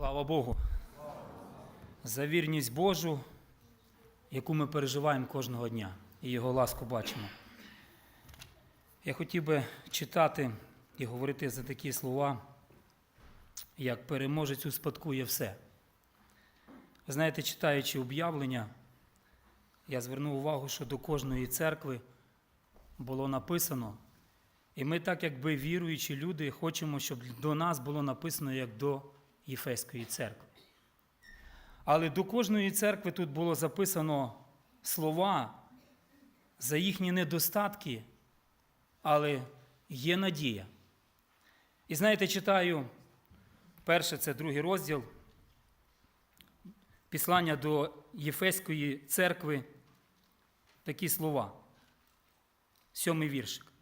Слава Богу. За вірність Божу, яку ми переживаємо кожного дня, і Його ласку бачимо. Я хотів би читати і говорити за такі слова, як переможець успадкує все. Ви знаєте, читаючи об'явлення, я звернув увагу, що до кожної церкви було написано, і ми, так якби віруючі люди, хочемо, щоб до нас було написано як до Єфеської церкви. Але до кожної церкви тут було записано слова за їхні недостатки, але є надія. І знаєте, читаю перше, це другий розділ, післання до Єфеської церкви, такі слова. Сьомий віршик.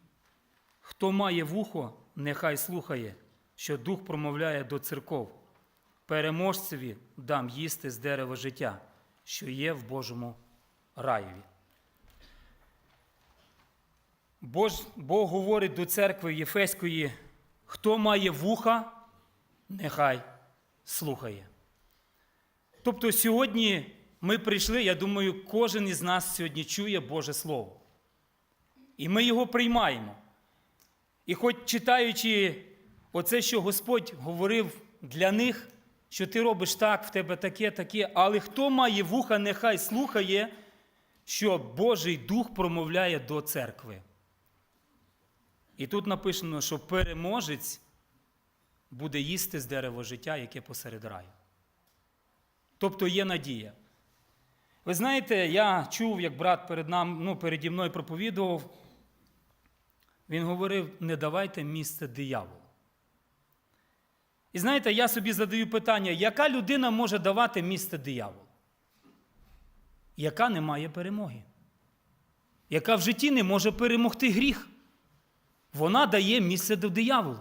Хто має вухо, нехай слухає, що Дух промовляє до церков. Переможцеві дам їсти з дерева життя, що є в Божому раєві. Бож, Бог говорить до церкви Єфеської, хто має вуха, нехай слухає. Тобто сьогодні ми прийшли, я думаю, кожен із нас сьогодні чує Боже Слово. І ми його приймаємо. І хоч читаючи оце, що Господь говорив для них, що ти робиш так, в тебе таке, таке, але хто має вуха, нехай слухає, що Божий Дух промовляє до церкви. І тут написано, що переможець буде їсти з дерева життя, яке посеред раю. Тобто є надія. Ви знаєте, я чув, як брат перед нам, ну, переді мною проповідував, він говорив: не давайте місце дияволу. І знаєте, я собі задаю питання, яка людина може давати місце дияволу? Яка не має перемоги? Яка в житті не може перемогти гріх? Вона дає місце до дияволу.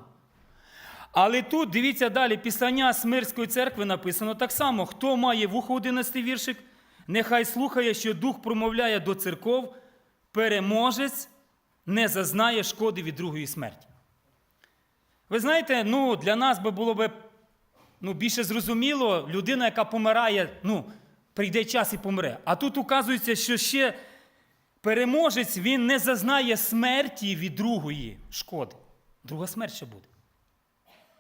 Але тут, дивіться далі, післання Смирської церкви написано так само: хто має вухо 11 віршик, нехай слухає, що Дух промовляє до церков, переможець не зазнає шкоди від другої смерті. Ви знаєте, ну, для нас би було б ну, більше зрозуміло, людина, яка помирає, ну, прийде час і помре. А тут указується, що ще переможець він не зазнає смерті від другої шкоди. Друга смерть ще буде.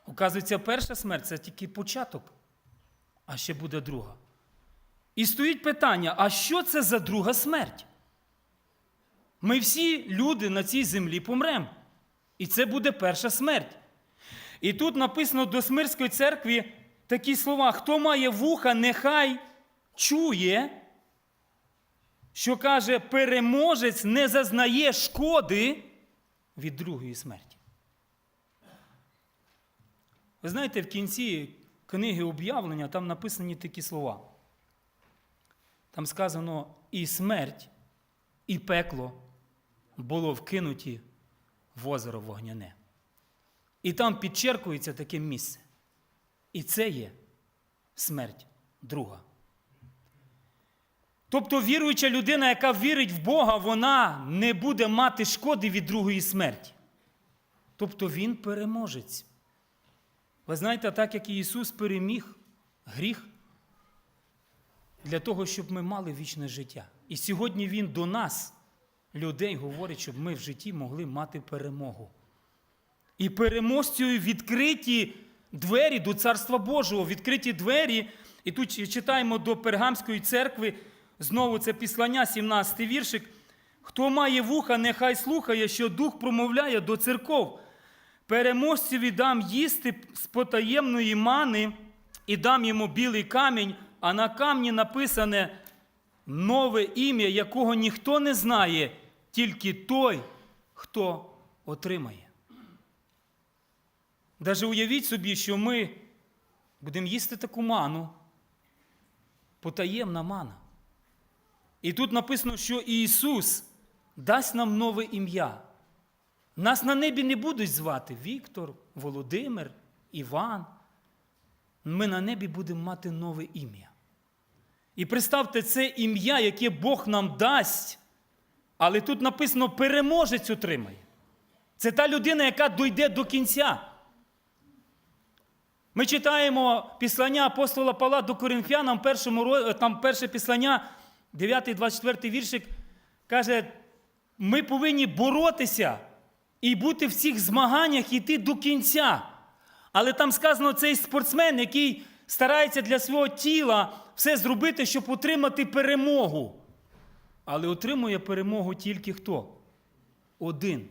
Указується, перша смерть це тільки початок, а ще буде друга. І стоїть питання: а що це за друга смерть? Ми всі люди на цій землі помремо. І це буде перша смерть. І тут написано до Смирської церкви такі слова: хто має вуха, нехай чує, що каже, переможець не зазнає шкоди від другої смерті. Ви знаєте, в кінці книги об'явлення там написані такі слова. Там сказано і смерть, і пекло було вкинуті в озеро вогняне. І там підчеркується таке місце. І це є смерть друга. Тобто віруюча людина, яка вірить в Бога, вона не буде мати шкоди від другої смерті. Тобто Він переможець. Ви знаєте, так як Ісус переміг гріх для того, щоб ми мали вічне життя. І сьогодні Він до нас, людей, говорить, щоб ми в житті могли мати перемогу. І переможцею відкриті двері до Царства Божого, відкриті двері. І тут читаємо до Пергамської церкви, знову це післання, 17 віршик. Хто має вуха, нехай слухає, що Дух промовляє до церков. Переможцеві дам їсти з потаємної мани і дам йому білий камінь, а на камні написане нове ім'я, якого ніхто не знає, тільки той, хто отримає. Даже уявіть собі, що ми будемо їсти таку ману, потаємна мана. І тут написано, що Ісус дасть нам нове ім'я. Нас на небі не будуть звати Віктор, Володимир, Іван. Ми на небі будемо мати нове ім'я. І представте це ім'я, яке Бог нам дасть, але тут написано переможець отримає. Це та людина, яка дойде до кінця. Ми читаємо післання апостола Павла до Коринфянам, першому, там перше післання, 9-24 віршик, каже, ми повинні боротися і бути в цих змаганнях йти до кінця. Але там сказано, цей спортсмен, який старається для свого тіла все зробити, щоб отримати перемогу. Але отримує перемогу тільки хто? Один.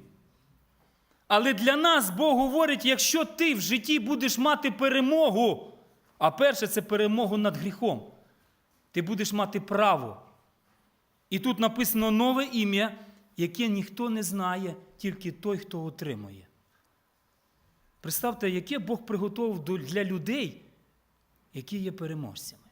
Але для нас Бог говорить, якщо ти в житті будеш мати перемогу, а перше це перемогу над гріхом, ти будеш мати право. І тут написано нове ім'я, яке ніхто не знає, тільки той, хто отримує. Представте, яке Бог приготував для людей, які є переможцями.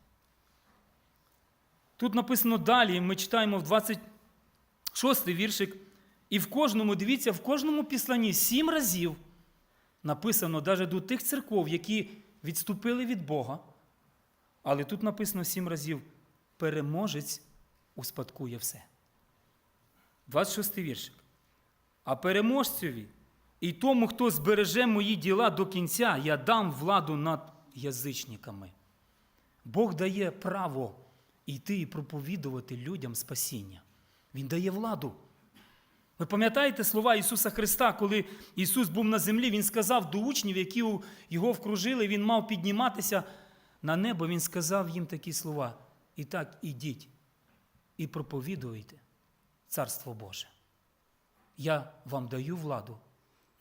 Тут написано далі, ми читаємо в 26 віршик. І в кожному, дивіться, в кожному післанні сім разів написано навіть до тих церков, які відступили від Бога. Але тут написано сім разів: переможець успадкує все. 26 віршик. А переможцеві і тому, хто збереже мої діла до кінця, я дам владу над язичниками. Бог дає право йти і проповідувати людям спасіння. Він дає владу. Ви пам'ятаєте слова Ісуса Христа, коли Ісус був на землі, Він сказав до учнів, які його вкружили, Він мав підніматися на небо, Він сказав їм такі слова. І так, ідіть і проповідуйте Царство Боже. Я вам даю владу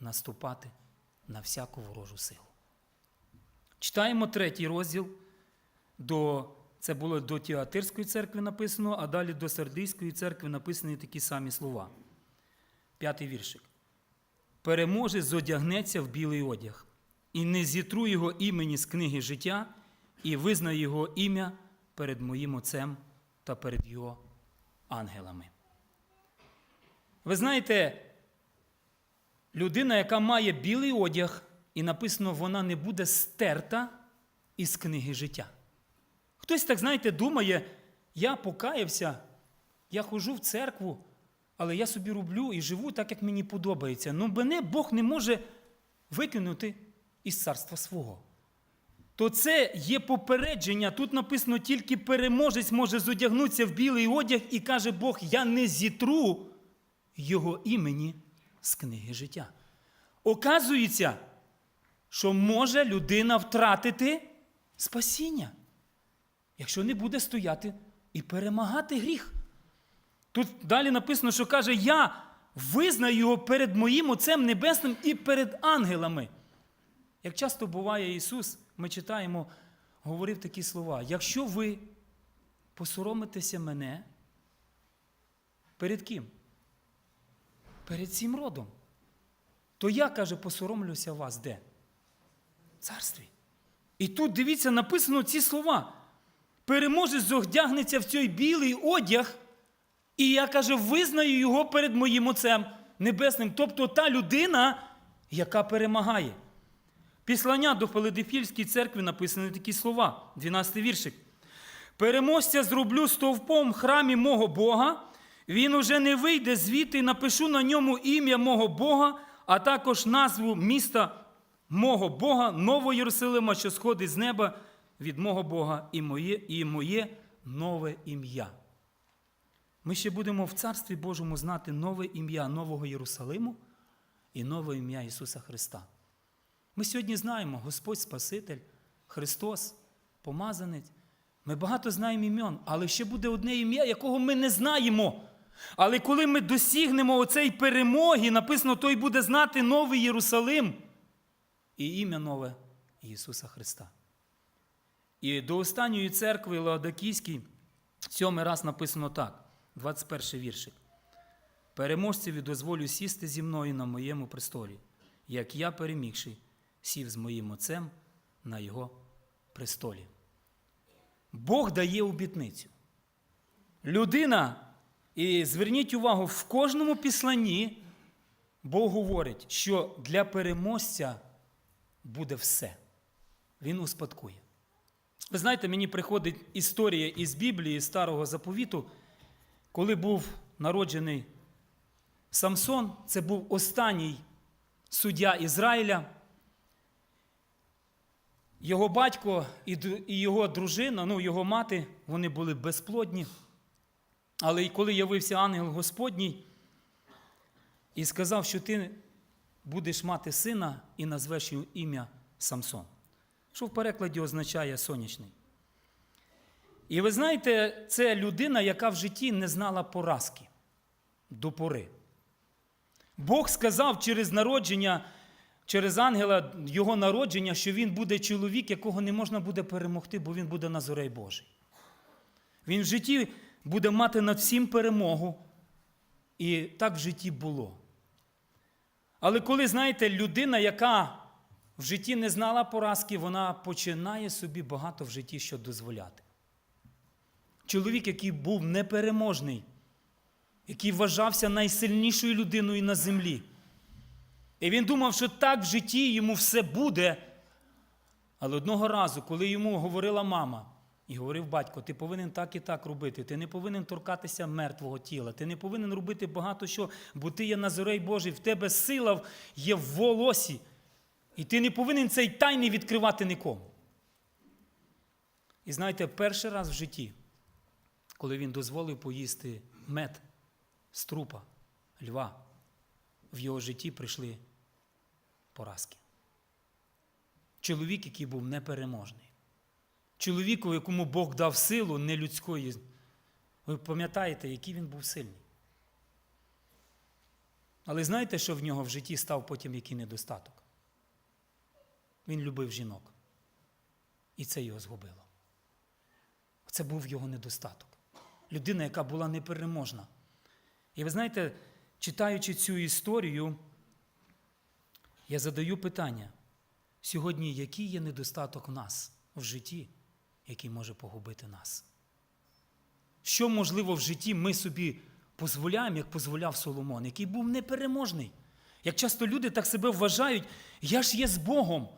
наступати на всяку ворожу силу. Читаємо третій розділ. До, це було до Тіатирської церкви написано, а далі до Сардійської церкви написані такі самі слова. П'ятий віршик. Переможець зодягнеться в білий одяг, і не зітру його імені з книги життя, і визнаю його ім'я перед моїм Отцем та перед його ангелами. Ви знаєте, людина, яка має білий одяг, і написано, вона не буде стерта із книги життя. Хтось так, знаєте, думає, я покаявся, я ходжу в церкву, але я собі роблю і живу так, як мені подобається. Ну, мене Бог не може викинути із царства свого. То це є попередження. Тут написано, тільки переможець може зодягнутися в білий одяг і каже Бог, я не зітру його імені з книги життя. Оказується, що може людина втратити спасіння, якщо не буде стояти і перемагати гріх. Тут далі написано, що каже, я визнаю його перед моїм Отцем Небесним і перед ангелами. Як часто буває Ісус, ми читаємо, говорив такі слова: якщо ви посоромитеся мене, перед ким? Перед цим родом. То я, каже, посоромлюся вас де? В царстві. І тут, дивіться, написано ці слова. Переможець зодягнеться в цей білий одяг, і я каже, визнаю його перед моїм Отцем Небесним. Тобто та людина, яка перемагає. Післання до Филадельфійської церкви написані такі слова, 12 віршик. Переможця зроблю стовпом в храмі мого Бога, він уже не вийде звідти, напишу на ньому ім'я мого Бога, а також назву міста мого Бога, Нового Єрусалима, що сходить з неба від мого Бога, і моє, і моє нове ім'я. Ми ще будемо в Царстві Божому знати нове ім'я Нового Єрусалиму і нове ім'я Ісуса Христа. Ми сьогодні знаємо Господь Спаситель, Христос, Помазанець. Ми багато знаємо імен, але ще буде одне ім'я, якого ми не знаємо. Але коли ми досягнемо оцей перемоги, написано, той буде знати Новий Єрусалим і ім'я нове Ісуса Христа. І до останньої церкви Лаодакійській сьомий раз написано так, 21 віршик. Переможцеві дозволю сісти зі мною на моєму престолі, як я, перемігший, сів з моїм отцем на його престолі. Бог дає обітницю. Людина, і зверніть увагу, в кожному післанні Бог говорить, що для переможця буде все. Він успадкує. Ви знаєте, мені приходить історія із Біблії, старого заповіту, коли був народжений Самсон, це був останній суддя Ізраїля. його батько і його дружина, ну, його мати, вони були безплодні. Але й коли явився ангел Господній і сказав, що ти будеш мати сина і назвеш його ім'я Самсон, що в перекладі означає сонячний. І ви знаєте, це людина, яка в житті не знала поразки до пори. Бог сказав через народження, через ангела його народження, що він буде чоловік, якого не можна буде перемогти, бо він буде Назорей Божий. Він в житті буде мати над всім перемогу. І так в житті було. Але коли, знаєте, людина, яка в житті не знала поразки, вона починає собі багато в житті що дозволяти. Чоловік, який був непереможний, який вважався найсильнішою людиною на землі. І він думав, що так в житті йому все буде. Але одного разу, коли йому говорила мама, і говорив батько, ти повинен так і так робити, ти не повинен торкатися мертвого тіла, ти не повинен робити багато що, бо ти є Назорей Божий, в тебе сила є в волосі. І ти не повинен цей тайний відкривати нікому. І знаєте, перший раз в житті, коли він дозволив поїсти мед з трупа льва, в його житті прийшли поразки. Чоловік, який був непереможний. Чоловіку, якому Бог дав силу нелюдської. Ви пам'ятаєте, який він був сильний. Але знаєте, що в нього в житті став потім який недостаток? Він любив жінок. І це його згубило. Це був його недостаток. Людина, яка була непереможна. І ви знаєте, читаючи цю історію, я задаю питання: сьогодні, який є недостаток в нас в житті, який може погубити нас? Що, можливо, в житті ми собі дозволяємо, як дозволяв Соломон, який був непереможний? Як часто люди так себе вважають, я ж є з Богом.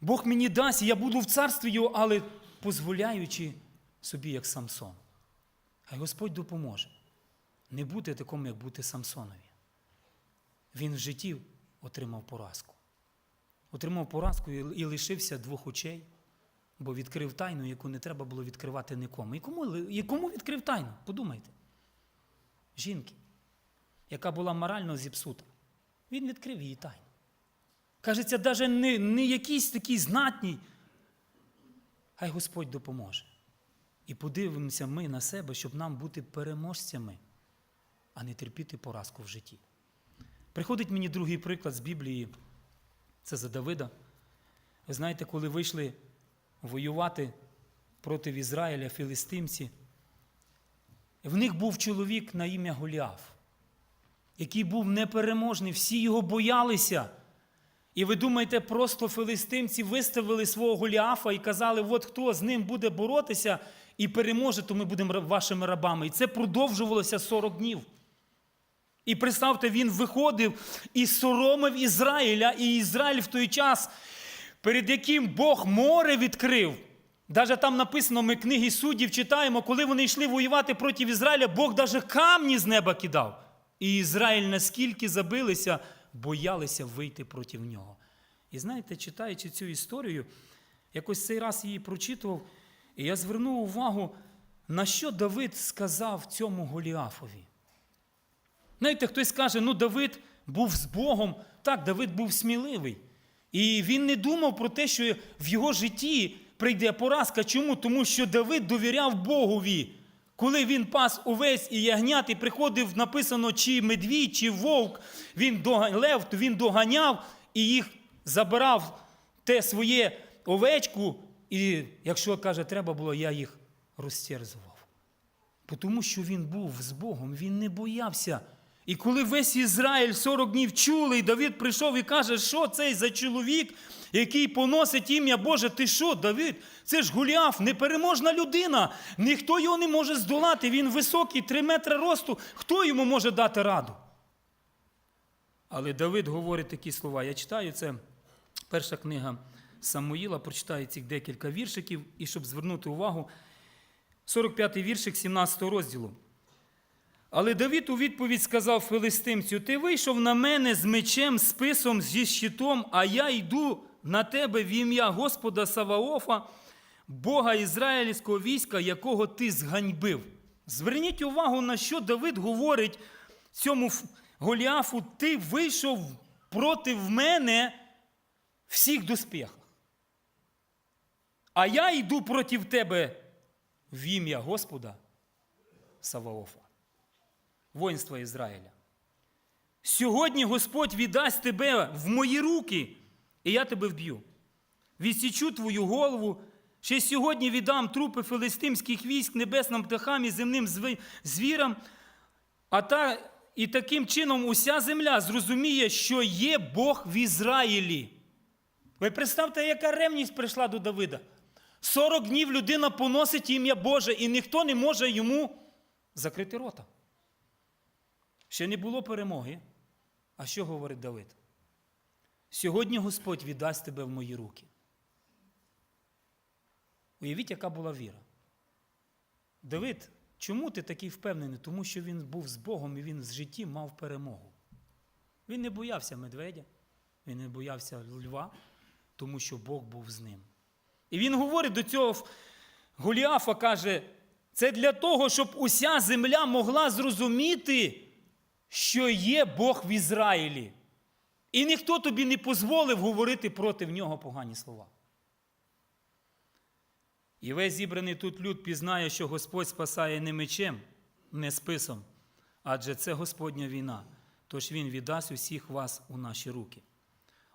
Бог мені дасть, я буду в царстві Його, але дозволяючи собі, як Самсон. Хай Господь допоможе не бути таким, як бути Самсонові. Він в житті отримав поразку. Отримав поразку і лишився двох очей, бо відкрив тайну, яку не треба було відкривати нікому. І кому, і кому відкрив тайну? Подумайте. Жінки, яка була морально зіпсута. Він відкрив її тайну. Кажеться, навіть не, не якийсь такий знатній. Хай Господь допоможе. І подивимося ми на себе, щоб нам бути переможцями, а не терпіти поразку в житті. Приходить мені другий приклад з Біблії, це за Давида. Ви знаєте, коли вийшли воювати проти Ізраїля філістимці, в них був чоловік на ім'я Голіаф, який був непереможний, всі його боялися. І ви думаєте, просто филистимці виставили свого Голіафа і казали, от хто з ним буде боротися і переможе, то ми будемо вашими рабами. І це продовжувалося 40 днів. І представте, він виходив і соромив Ізраїля, і Ізраїль в той час, перед яким Бог море відкрив. Даже там написано, ми книги суддів читаємо, коли вони йшли воювати проти Ізраїля, Бог даже камні з неба кидав. І Ізраїль наскільки забилися, боялися вийти проти нього. І знаєте, читаючи цю історію, якось цей раз її прочитував, і я звернув увагу, на що Давид сказав цьому Голіафові. Знаєте, хтось каже, ну Давид був з Богом. Так, Давид був сміливий. І він не думав про те, що в його житті прийде поразка. Чому? Тому що Давид довіряв Богові. Коли він пас увесь і ягнят, і приходив, написано, чи медвідь, чи вовк, він лев, він доганяв і їх забирав те своє овечку, і якщо каже, треба було, я їх розтерзував. Тому що він був з Богом, він не боявся. І коли весь Ізраїль 40 днів чули, і Давид прийшов і каже, що цей за чоловік, який поносить ім'я Боже, ти що, Давид? Це ж Гуліаф, непереможна людина. Ніхто його не може здолати. Він високий, 3 метри росту. Хто йому може дати раду? Але Давид говорить такі слова. Я читаю це перша книга Самуїла, прочитаю цих декілька віршиків, і щоб звернути увагу, 45-й віршик 17 розділу. Але Давид у відповідь сказав филистимцю: Ти вийшов на мене з мечем, списом, зі щитом, а я йду на тебе в ім'я Господа Саваофа, Бога ізраїльського війська, якого ти зганьбив. Зверніть увагу, на що Давид говорить цьому Голіафу, ти вийшов проти мене всіх доспіхах. А я йду проти тебе в ім'я Господа Саваофа, воїнства Ізраїля. Сьогодні Господь віддасть тебе в мої руки, і я тебе вб'ю. Відсічу твою голову. Ще сьогодні віддам трупи филистимських військ небесним птахам і земним звірам. А та, і таким чином уся земля зрозуміє, що є Бог в Ізраїлі. Ви представте, яка ревність прийшла до Давида. 40 днів людина поносить ім'я Боже, і ніхто не може йому закрити рота. Ще не було перемоги. А що говорить Давид? Сьогодні Господь віддасть тебе в мої руки. Уявіть, яка була віра. Давид, чому ти такий впевнений? Тому що він був з Богом і він в житті мав перемогу. Він не боявся медведя, він не боявся льва, тому що Бог був з ним. І він говорить до цього Голіафа, каже, це для того, щоб уся земля могла зрозуміти, що є Бог в Ізраїлі. І ніхто тобі не дозволив говорити проти нього погані слова. І весь зібраний тут люд пізнає, що Господь спасає не мечем, не списом, адже це Господня війна, тож Він віддасть усіх вас у наші руки.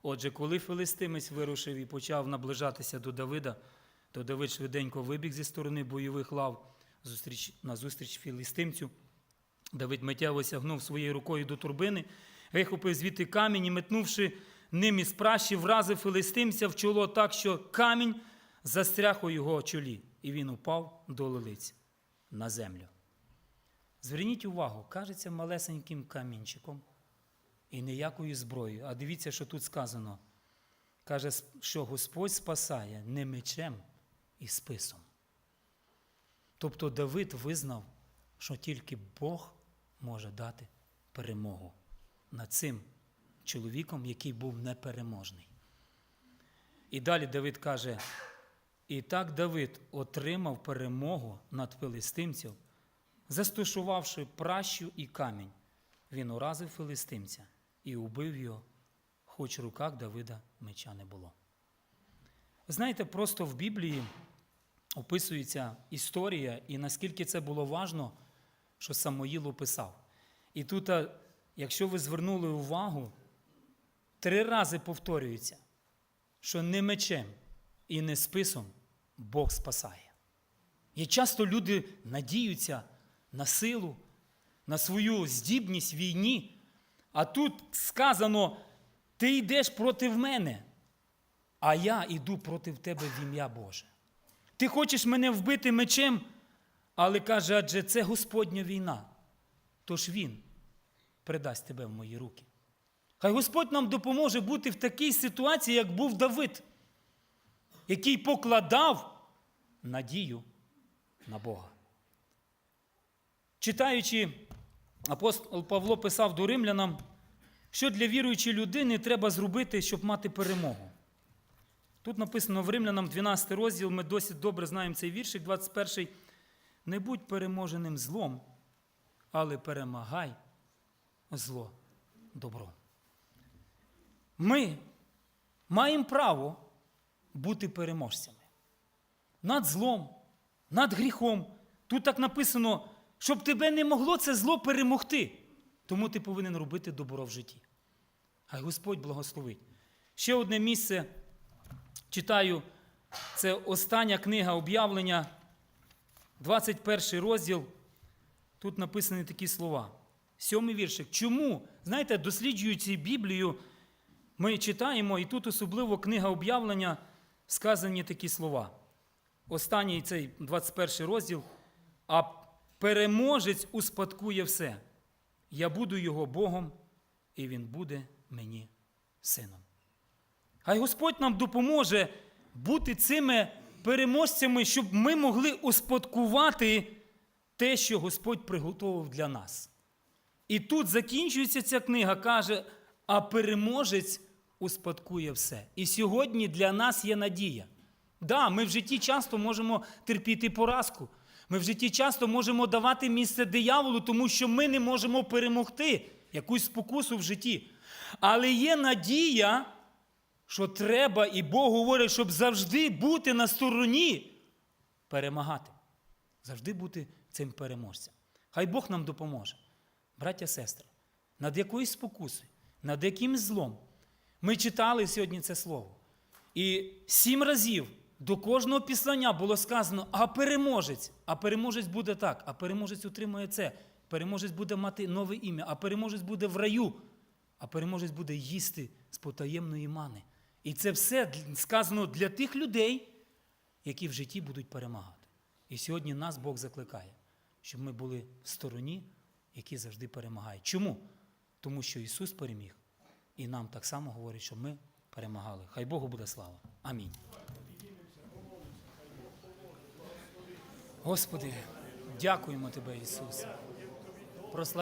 Отже, коли филистимець вирушив і почав наближатися до Давида, то Давид швиденько вибіг зі сторони бойових лав зустріч, назустріч філістимцю. Давид миттєво сягнув своєю рукою до турбини, вихопив звідти камінь і, метнувши ним із пращі, вразив филистимця в чоло так, що камінь застряг у його чолі, і він упав до лилиць на землю. Зверніть увагу, кажеться малесеньким камінчиком і ніякою зброєю. А дивіться, що тут сказано. Каже, що Господь спасає не мечем і списом. Тобто Давид визнав, що тільки Бог може дати перемогу над цим чоловіком, який був непереможний. І далі Давид каже: і так Давид отримав перемогу над филистимців, застосувавши пращу і камінь. Він уразив филистимця і убив його, хоч в руках Давида меча не було. Ви знаєте, просто в Біблії описується історія, і наскільки це було важно, що Самоїл описав. І тут, якщо ви звернули увагу, три рази повторюється, що не мечем і не списом Бог спасає. І часто люди надіються на силу, на свою здібність війні, а тут сказано: ти йдеш проти мене, а я йду проти тебе в ім'я Боже. Ти хочеш мене вбити мечем, але каже, адже це Господня війна. Тож Він придасть тебе в мої руки. Хай Господь нам допоможе бути в такій ситуації, як був Давид, який покладав надію на Бога. Читаючи, апостол Павло писав до римлянам, що для віруючої людини треба зробити, щоб мати перемогу. Тут написано в Римлянам 12 розділ, ми досить добре знаємо цей віршик, 21. Не будь переможеним злом, але перемагай зло добром. Ми маємо право бути переможцями над злом, над гріхом. Тут так написано, щоб тебе не могло це зло перемогти. Тому ти повинен робити добро в житті. Хай Господь благословить. Ще одне місце читаю, це остання книга об'явлення, 21 розділ. Тут написані такі слова. Сьомий віршик. Чому? Знаєте, досліджуючи Біблію, ми читаємо, і тут особливо книга об'явлення сказані такі слова. Останній цей 21 розділ. А переможець успадкує все. Я буду його Богом, і він буде мені сином. Хай Господь нам допоможе бути цими переможцями, щоб ми могли успадкувати те, що Господь приготував для нас. І тут закінчується ця книга, каже, а переможець успадкує все. І сьогодні для нас є надія. Да, ми в житті часто можемо терпіти поразку. Ми в житті часто можемо давати місце дияволу, тому що ми не можемо перемогти якусь спокусу в житті. Але є надія, що треба, і Бог говорить, щоб завжди бути на стороні, перемагати. Завжди бути цим переможцем. Хай Бог нам допоможе. Браття, сестри, над якоюсь спокусою, над якимсь злом. Ми читали сьогодні це слово. І сім разів до кожного післання було сказано, а переможець, а переможець буде так, а переможець отримує це, переможець буде мати нове ім'я, а переможець буде в раю, а переможець буде їсти з потаємної мани. І це все сказано для тих людей, які в житті будуть перемагати. І сьогодні нас Бог закликає, щоб ми були в стороні, які завжди перемагають. Чому? Тому що Ісус переміг, і нам так само говорить, що ми перемагали. Хай Богу буде слава. Амінь. Господи, дякуємо Тебе, Ісусе.